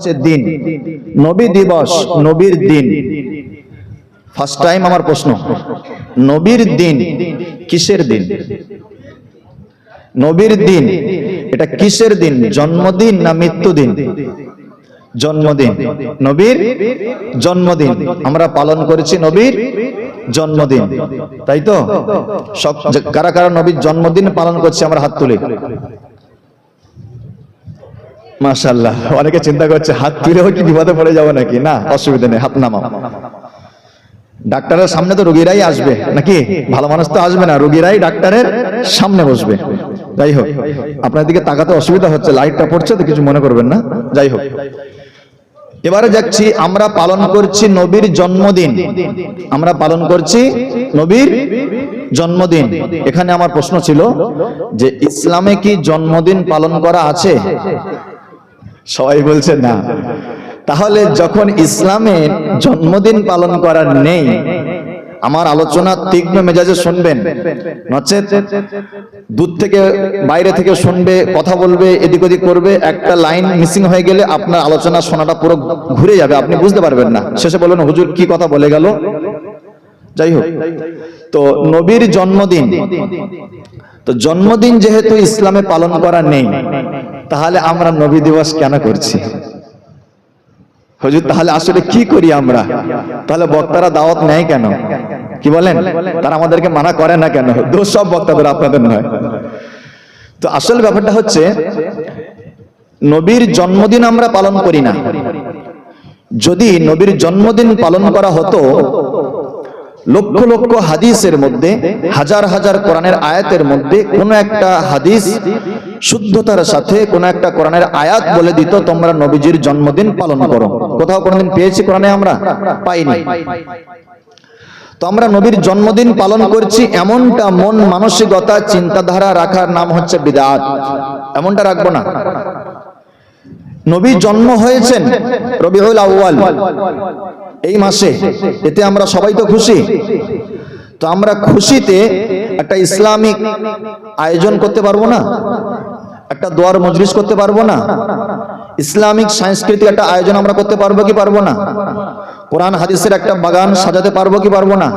হচ্ছে দিন। নবী দিবস, নবীর দিন। ফার্স্ট টাইম আমার প্রশ্ন, নবীর দিন কিসের দিন? নবীর দিন, এটা কিসের দিন? জন্মদিন না মৃত্যুদিন? জন্মদিন। নবীর জন্মদিন। আমরা পালন করেছি নবীর জন্মদিন। তাই তো? সব কারা কারা নবীর জন্মদিন পালন করছে, আমরা হাত তুলি। মাশাল্লাহ অনেকে চিন্তা করছে, হাত তুলেও কি বিপদে পড়ে যাব নাকি? না, অসুবিধা নেই, হাত নামাও। ডাক্তারের সামনে তো রোগীরাই আসবে, নাকি? ভালো মানুষ তো আসবে না, রোগীরাই ডাক্তারের সামনে বসবে। যাই হোক, আপনার দিকে তাকাতে অসুবিধা হচ্ছে, লাইটটা পড়ছে তো কিছু মনে করবেন না। যাই হোক, এবারে যাচ্ছি, আমরা পালন করছি নবীর জন্মদিন। আমরা পালন করছি নবীর জন্মদিন। এখানে আমার প্রশ্ন ছিল যে, ইসলামে কি জন্মদিন পালন করা আছে? সবাই বলছে না। তাহলে যখন ইসলামে জন্মদিন পালন করার নেই, আমার আলোচনা তীক্ষ্ণ মেজাজে শুনবেন। নচেত দূর থেকে বাইরে থেকে শুনবে, কথা বলবে, এদিক ওদিক করবে, একটা লাইন মিসিং হয়ে গেলে আপনার আলোচনা শোনাটা পুরো ঘুরে যাবে, আপনি বুঝতে পারবেন না। শেষে বলবেন হুজুর কি কথা বলে গেল? যাই হোক, তো নবীর জন্মদিন, তো জন্মদিন যেহেতু ইসলামে পালন করা নেই তাহলে আমরা নবী দিবস কেন করছি? হুজুর, তাহলে আসলে কি করি আমরা? তাহলে বক্তারা দাওয়াত নেয় কেন? কি বলেন? তারা আমাদেরকে মানা করে না কেন? দোষ সব বক্তাদের, আপনাদের নয়। তো আসল ব্যাপারটা হচ্ছে, নবীর জন্মদিন আমরা পালন করি না। যদি নবীর জন্মদিন পালন করা হতো লক্ষ লক্ষ হাদিসের মধ্যে, হাজার হাজার কোরআনের আয়াতের মধ্যে কোন একটা হাদিস শুদ্ধতার সাথে, কোন একটা কোরআনের আয়াত বলে দিত, তোমরা নবীজির জন্মদিন পালন করো। কোথাও কোনোদিন পেয়েছি কোরআনে আমরা? পাইনি। তো আমরা নবীর জন্মদিন পালন করছি, এমনটা মন মানসিকতা, চিন্তাধারা রাখার নাম হচ্ছে বিদাত। এমনটা রাখব না। নবী জন্ম হয়েছেন রবিউল আউয়াল। এই মাসে। এতে আমরা সবাই তো খুশি। তো আমরা খুশিতে একটা ইসলামিক আয়োজন করতে পারব না? একটা দোয়ার মজলিস করতে পারব না? ইসলামিক সাংস্কৃতিক একটা আয়োজন আমরা করতে পারব কি পারব না? কোরআন হাদিসের একটা বাগান সাজাতে পারব কি পারব না?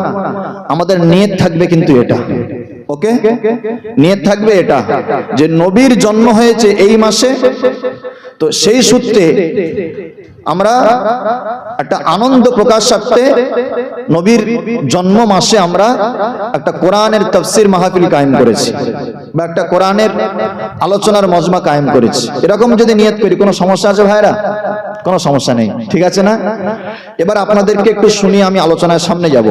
আমাদের নিয়ত থাকবে কিন্তু এটা। ওকে? নিয়ে থাকবে এটা, যে নবীর জন্ম হয়েছে এই মাসে। তো সেই সূত্রে আমরা একটা আনন্দ প্রকাশার্থে নবীর জন্ম মাসে আমরা একটা কোরআনের তফসির মাহফিল কায়েম করেছি বা একটা কোরআনের আলোচনার মজমা কায়েম করেছি। এরকম যদি নিয়ত করি, কোনো সমস্যা আছে ভাইরা? কোনো সমস্যা নেই, ঠিক আছে না? এবার আপনাদেরকে একটু শুনিয়ে আমি আলোচনার সামনে যাব।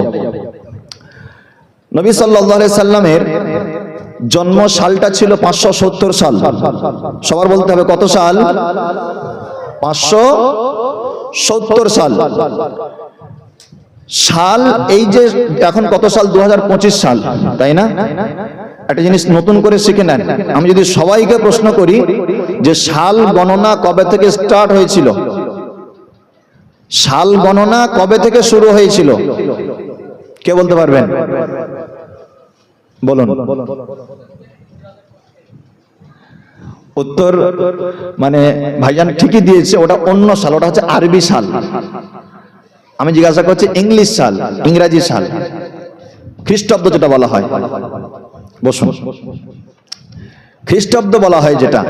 নবী সাল্লাহ সাল্লামের জন্ম সালটা ছিল পাঁচশো সত্তর সাল। সবার বলতে হবে কত সাল? পাঁচশো সত্তর সাল। সাল এই যে এখন কত সাল? দু হাজার পঁচিশ সাল, তাই না? একটা জিনিস নতুন করে শিখে নেন। আমি যদি সবাইকে প্রশ্ন করি যে সাল গণনা কবে থেকে স্টার্ট হয়েছিল? সাল গণনা কবে থেকে শুরু হয়েছিল? কে বলতে পারবেন? বলুন। উত্তর মানে ভাইজান ঠিকই দিয়েছে, ওটা অন্য সাল, ওটা হচ্ছে আরবি সাল। আমি জিজ্ঞাসা করছি ইংলিশ সাল, ইংরাজি সাল। খ্রিস্টাব্দ যেটা বলা হয়। বসুন। খ্রিস্টাব্দ বলা হয় যেটা।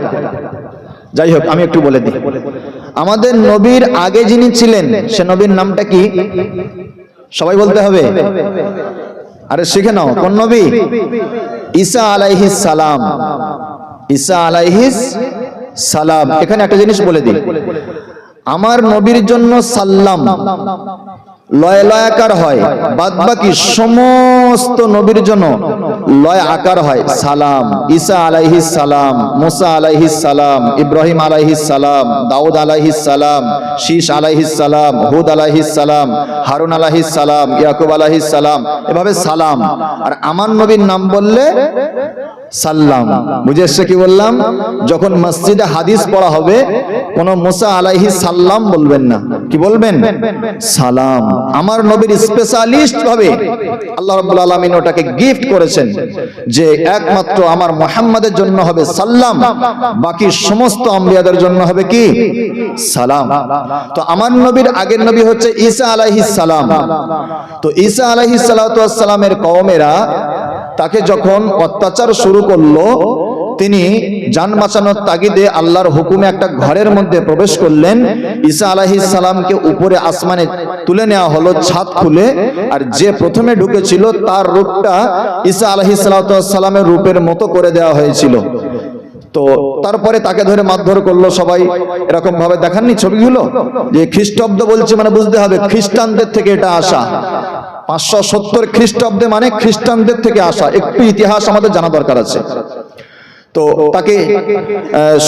যাই হোক, আমি একটু বলে দিই। আমাদের নবীর আগে যিনি ছিলেন, সে নবীর নামটা কি? সবাই বলতে হবে। আরে শিখে নাও, কোন নবী? ঈসা আলাইহিস সালাম। ঈসা আলাইহিস সালাম। এখানে একটা জিনিস বলে দিই। আমার নবীর জন্য সাল্লাম। লয় লয় আকার হয় বাদ বাকি সমস্ত নবীর জন্য লয় আকার হয়। সালাম, ঈসা আলাইহিস সালাম, মুসা আলাইহিস সালাম, ইব্রাহিম আলাইহিস সালাম, দাউদ আলাইহিস সালাম শীষ আলাইহিস সালাম, হুদ আলাইহিস সালাম, হারুন আলাইহিস সালাম, ইয়াকুব আলাইহিস সালাম, এভাবে সালাম। আর আমার নবীর নাম বললে সাল্লাম। বুঝে এসছে কি বললাম? যখন মসজিদে হাদিস পড়া হবে, কোন মুসা আলাইহি সাল্লাম বলবেন না। কি বলবেন? সালাম। আমার নবীর স্পেশালিস্ট ভাবে আল্লাহ রাব্বুল আলামিন ওটাকে গিফট করেছেন যে একমাত্র আমার মুহাম্মাদের জন্য হবে সাল্লাম, বাকি সমস্ত আম্বিয়াদের জন্য হবে কি? সালাম। তো আমার নবীর আগের নবী হচ্ছে ঈসা আলাইহিস সালাম। তো ঈসা আলাইহিস সালামের কওমেরা তাকে যখন অত্যাচার শুরু করল তিনি যান বাঁচানোর তাগিদে আল্লাহর হুকুমে একটা ঘরের মধ্যে প্রবেশ করলেন। ঈসা আলাইহিস সালামকে উপরে আসমানে তুলে নেওয়া হলো, ছাদ খুলে। আর যে প্রথমে ঢুকেছিল, তার রূপটা ঈসা আলাইহিস সালামের রূপের মতো করে দেওয়া হয়েছিল। তো তারপরে তাকে ধরে মারধর করল সবাই। এরকম ভাবে দেখাননি ছবিগুলো? যে খ্রিস্টাব্দ বলছে মানে বুঝতে হবে, খ্রিস্টানদের থেকে এটা আসা পাঁচশো সত্তর খ্রিস্টাব্দে মানে খ্রিস্টানদের থেকে আসা একটু ইতিহাস আমাদের জানা দরকার আছে। তো তাকে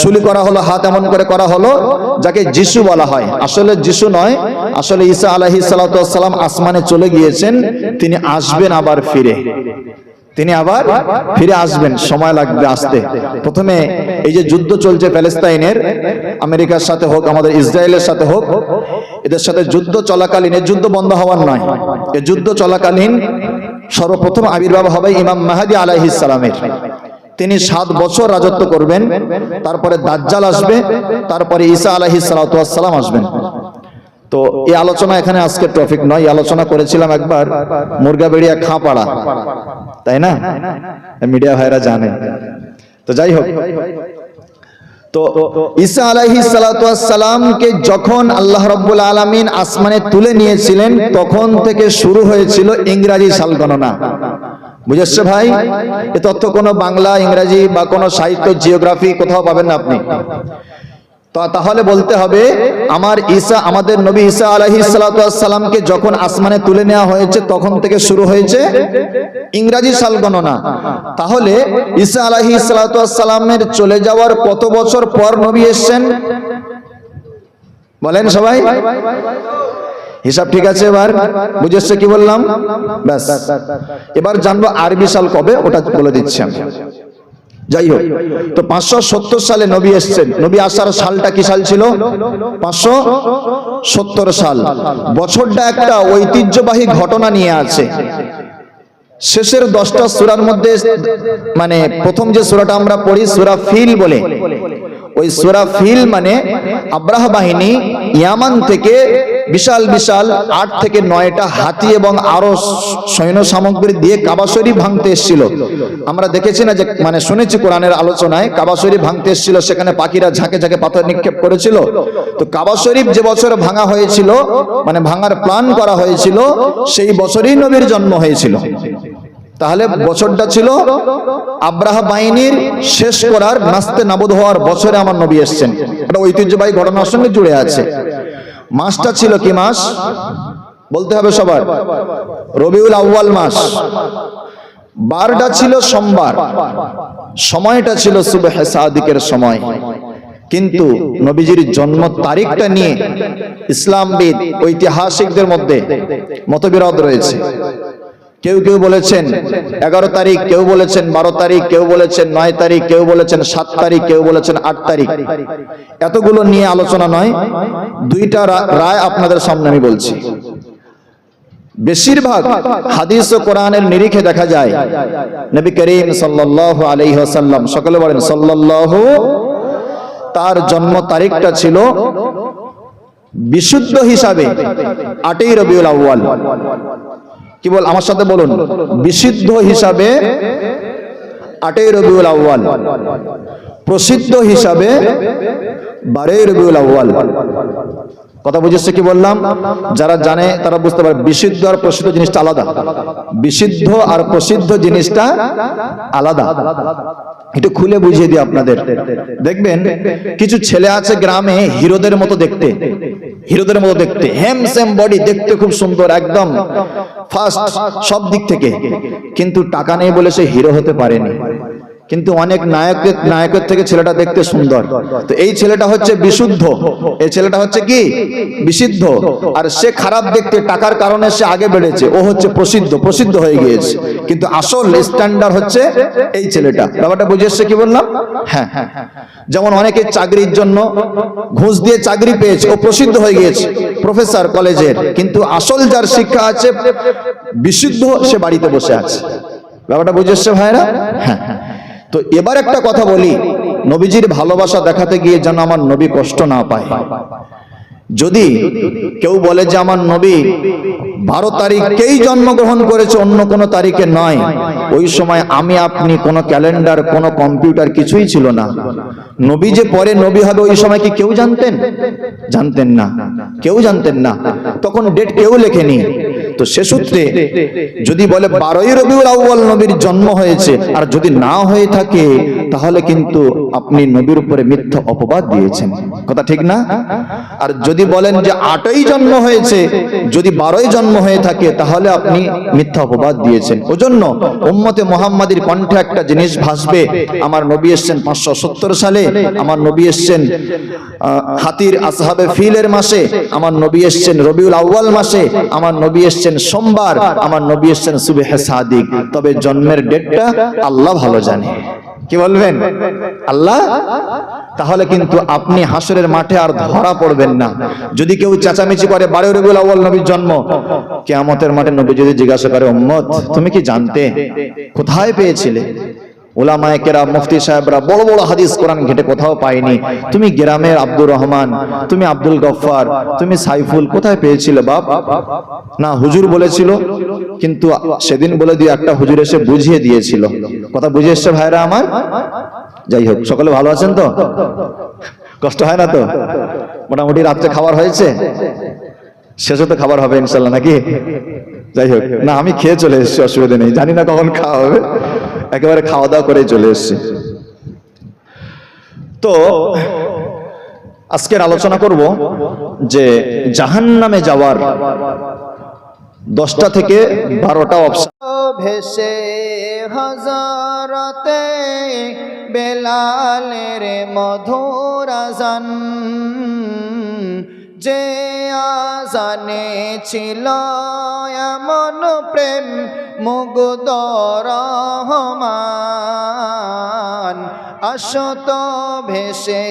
শুলি করা হলো হাত এমন করে করা হলো যাকে যিশু বলা হয়। আসলে যিশু নয় আসলে ঈসা আলাহি সালাম আসমানে চলে গিয়েছেন তিনি আসবেন আবার ফিরে। তিনি আবার ফিরে আসবেন সময় লাগবে আসতে। প্রথমে এই যে যুদ্ধ চলছে প্যালেস্তাইনের আমেরিকার সাথে হোক আমাদের ইসরায়েলের সাথে হোক এদের সাথে যুদ্ধ চলাকালীন এই যুদ্ধ বন্ধ হওয়ার নয়। এই যুদ্ধ চলাকালীন সর্বপ্রথম আবির্ভাব হবে ইমাম মাহাদি আলাইহিস সালামের। তিনি সাত বছর রাজত্ব করবেন, তারপরে দাজ্জাল আসবে, তারপরে ঈসা আলাইহিস সালাম আসবেন। তো এই আলোচনা এখানে আজকে টপিক নয় আলোচনা করেছিলাম একবার মুরগাবেড়িয়া খাঁপাড়া, তাই না? মিডিয়া ভাইরা জানে। তো যাই হোক, তো ঈসা আলাইহিস সালামকে যখন আল্লাহ রাব্বুল আলামিন আসমানে তুলে নিয়েছিলেন, তখন থেকে শুরু হয়েছিল ইংরাজি সাল গণনা বুঝেছে ভাই? এ তথ্য কোনো বাংলা, ইংরাজি বা কোনো সাহিত্য, জিওগ্রাফি কোথাও পাবেন না আপনি। তাহলে বলতে হবে, আমার ঈসা, আমাদের নবী ঈসা আলাইহিস সালামকে যখন আসমানে তুলে নেওয়া হয়েছে, তখন থেকে শুরু হয়েছে ইংরাজি সাল গণনা তাহলে ঈসা আলাইহিস সালামের চলে যাওয়ার কত বছর পর নবী এসেছেন? বলেন সবাই। হিসাব ঠিক আছে এবার? বুঝেছে কি বললাম? ব্যাস। এবার জানব আরবি সাল কবে? ওটা বলে দিচ্ছি আমি। যাই হোক, তো পাঁচশো সত্তর সালে নবী এসছেন। নবী আসার সালটা কি সাল ছিল? পাঁচশো সত্তর সাল। বছরটা একটা ঐতিহ্যবাহী ঘটনা নিয়ে আছে। শেষের দশটা সুরার মধ্যে মানে প্রথম যে সুরাটা আমরা পড়ি, সুরা ফিল বলে। ওই সুরা ফিল মানে আব্রাহ বাহিনী ইয়ামান থেকে বিশাল বিশাল, আট থেকে নয়টা হাতি এবং আরও সৈন্য সামগ্রী দিয়ে কাবা শরীফ ভাঙতে এসেছিল। আমরা দেখেছি না যে মানে শুনেছি কোরআনের আলোচনায় কাবাসরি ভাঙতে এসেছিল, সেখানে পাখিরা ঝাঁকে ঝাঁকে পাথর নিক্ষেপ করেছিল। তো কাবা শরীফ যে বছর ভাঙা হয়েছিল মানে ভাঙার প্ল্যান করা হয়েছিল, সেই বছরই নবীর জন্ম হয়েছিল। তাহলে বছরটা ছিল আব্রাহ বাহিনীর শেষ করার নাস্তে নাবদ হওয়ার বছরে আমার নবী এসছেন। এটা ঐতিহ্যবাহী ঘটনার সঙ্গে জুড়ে আছে। মাসটা ছিল কি মাস? বলতে হবে সবার। রবিউল আউয়াল মাস। বারটা ছিল সোমবার। সময়টা ছিল সুবেহ সাদিকের সময়। কিন্তু নবীজির জন্ম তারিখটা নিয়ে ইসলামবিদ ঐতিহাসিকদের মধ্যে মতবিরোধ রয়েছে। কেউ কেউ বলেছেন এগারো তারিখ, কেউ বলেছেন বারো তারিখ, কেউ বলেছেন নয় তারিখ, কেউ বলেছেন সাত তারিখ, কেউ বলেছেন আট তারিখ। এতগুলো নিয়ে আলোচনা নয়, দুইটা রায় আপনাদের সামনে আমি বলছি। বেশিরভাগ হাদিস ও কোরআনের নিরিখে দেখা যায়, নবী করিম সাল্লাল্লাহু আলাইহি ওয়াসাল্লাম, সকলে বলেন সাল্লাল্লাহু, তার জন্ম তারিখটা ছিল বিশুদ্ধ হিসাবে আটই রবিউল আউয়াল। কি বল, আমার সাথে বলুন। বিশুদ্ধ হিসাবে আটই রবিউল আহ্বান প্রসিদ্ধ হিসাবে বারোই রবিউল আউয়াল। কথা বুঝেছে কি বললাম? যারা জানে তারা বুঝতে পারে বিশুদ্ধ আর প্রসিদ্ধ জিনিসটা আলাদা। বিশুদ্ধ আর প্রসিদ্ধ জিনিসটা আলাদা। একটু খুলে বুঝিয়ে দিই আপনাদের। দেখবেন, কিছু ছেলে আছে গ্রামে হিরোদের মতো দেখতে। হিরোদের মতো দেখতে। হেম সেম বডি দেখতে খুব সুন্দর, একদম। ফার্স্ট সব দিক থেকে। কিন্তু টাকা নেই বলে সে হিরো হতে পারেনি। কিন্তু অনেক নায়কের নায়কের থেকে ছেলেটা দেখতে সুন্দর। তো এই ছেলেটা হচ্ছে বিশুদ্ধ। এই ছেলেটা হচ্ছে কি? বিশুদ্ধ। আর সে খারাপ দেখতে টাকার কারণে সে আগে বেড়েছে। ও হচ্ছে প্রসিদ্ধ প্রসিদ্ধ হয়ে গিয়েছে। কিন্তু আসল স্ট্যান্ডার্ড হচ্ছে এই ছেলেটা। ব্যাপারটা বুঝে এসছে কি বললাম? হ্যাঁ যেমন অনেকে চাকরির জন্য ঘুষ দিয়ে চাকরি পেয়েছে। ও প্রসিদ্ধ হয়ে গিয়েছে প্রফেসর কলেজের। কিন্তু আসল যার শিক্ষা আছে, বিশুদ্ধ সে বাড়িতে বসে আছে। ব্যাপারটা বুঝে এসছে ভাইরা? হ্যাঁ হ্যাঁ। তো এবার একটা কথা বলি, নবীজির ভালোবাসা দেখাতে গিয়ে যেন আমার নবী কষ্ট না পায়। যদি কেউ বলে যে আমার নবী বারো তারিখকেই জন্মগ্রহণ করেছে, অন্য কোনো তারিখে নয়, ওই সময় আমি, আপনি, কোনো ক্যালেন্ডার, কোনো কম্পিউটার কিছুই ছিল না। নবী যে পরে নবী হবে, ওই সময় কি কেউ জানতেন? জানতেন না। কেউ জানতেন না। তখন ডেট কেউ লেখেনি। তো সে সূত্রে যদি বলে বারোই রবিউল আউ্বাল নবীর জন্ম হয়েছে, আর যদি না হয়ে থাকে, তাহলে কিন্তু আপনি নবীর উপরে মিথ্যা অপবাদ দিয়েছেন। কথা ঠিক না? আর যদি বলেন যে আটই জন্ম হয়েছে, যদি বারোই জন্ম হয়ে থাকে, তাহলে আপনি মিথ্যা অপবাদ দিয়েছেন। ওজন্য উম্মতে মোহাম্মদের কণ্ঠে একটা জিনিস ভাসবে। আমার নবী এসছেন পাঁচশো সত্তর সালে, আমার নবী এসছেন হাতির আসহাবে ফিলের মাসে, আমার নবী এসছেন রবিউল আউ্বাল মাসে, আমার নবী এসছেন সোমবার আমার নবী এসছেন সুবেহে সাদিক। তবে জন্মের ডেটটা আল্লাহ ভালো জানে। কি বলবেন? আল্লাহ? তাহলে কিন্তু আপনি হাসরের মাঠে আর ধরা পড়বেন না। যদি কেউ চেঁচামেচি করে, বারো রবিউল আউ্বাল নবীর জন্ম, কেয়ামতের মাঠে নবী যদি জিজ্ঞাসা করে, উম্মত, তুমি কি জানতে? কোথায় পেয়েছিলে? ওলামায়ে কেরাম, মুফতি সাহেবরা বড় বড় হাদিস কোরআন ঘেটে কোথাও পাইনি তুমি গ্রামের আব্দুর রহমান, তুমি আব্দুল গফফার, তুমি সাইফুল কোথায় পেয়েছিলে বাপ? না, হুজুর বলেছিল, কিন্তু সেদিন বলে দিয়ে একটা হুজুর এসে বুঝিয়ে দিয়েছিল। কথা বুঝে এসছে ভাইরা আমার? যাই হোক, সকলে ভালো আছেন তো? কষ্ট হয় না তো? মোটামুটি রাত্রে খাবার হয়েছে? শেষে তো খাবার হবে ইনশাল্লাহ নাকি? যাই হোক, না, আমি খেয়ে চলে এসেছি, অসুবিধা নেই। জানি না কখন খাওয়া হবে। একেবারে খাওয়া দাওয়া করে চলে এসেছি। তো আজকের আলোচনা করব যে জাহান নামে যাওয়ার দশটা থেকে বারোটা অপশন ভেসে হজরতে বেলালের মধুর আজান। যে আজানে ছিল এমন প্রেম মুগ্ধ রহমান। আসত ভেসে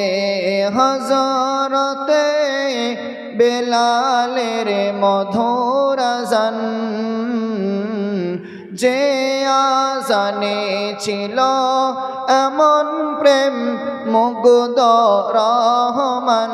হজরতে বেলালের মধুর আজান। যে আজানে ছিল এমন প্রেম মুগ্ধ রহমান।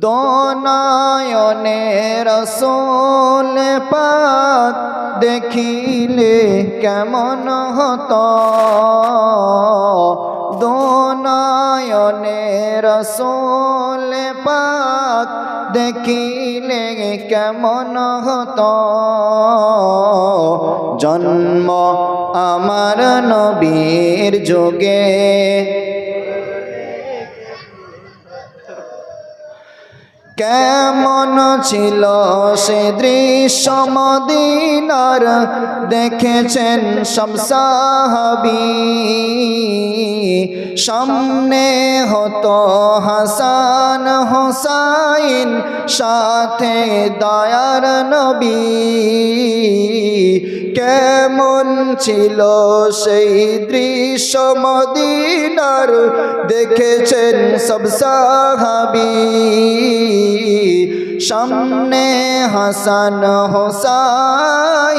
দোনায়নে রসোল পাক দেখিলে কেমন হতো? দোনায়নে রসোল পাক দেখিলে কেমন হতো? জন্ম আমার নবীর যোগে কেমন ছিল সে দৃশ্য মদিনার? দেখেছেন সব সাহাবি। সামনে হতো হাসান হোসাইন, সাথে দয়ার নবী। কেমন ছিল সেই দৃশ্য মদিনার দেখেছেন সব সাহাবি সামনে হাসান হোসাইন,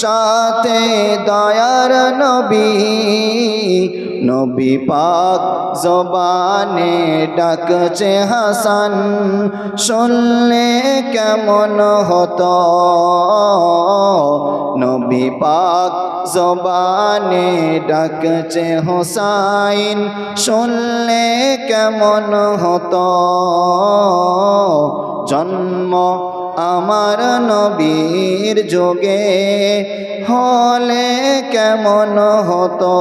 সাথে দয়ার নবী নবী পাক জবানে ডাকছে হাসান, শুনলে কেমন হতো? নবী পাক জবানে ডাকছে হোসাইন, শুনলে কেমন হতো? জন্ম আমার নবীর যোগে হলে কেমন হতো?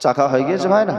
চাকা হয়ে গিয়েছে ভাই না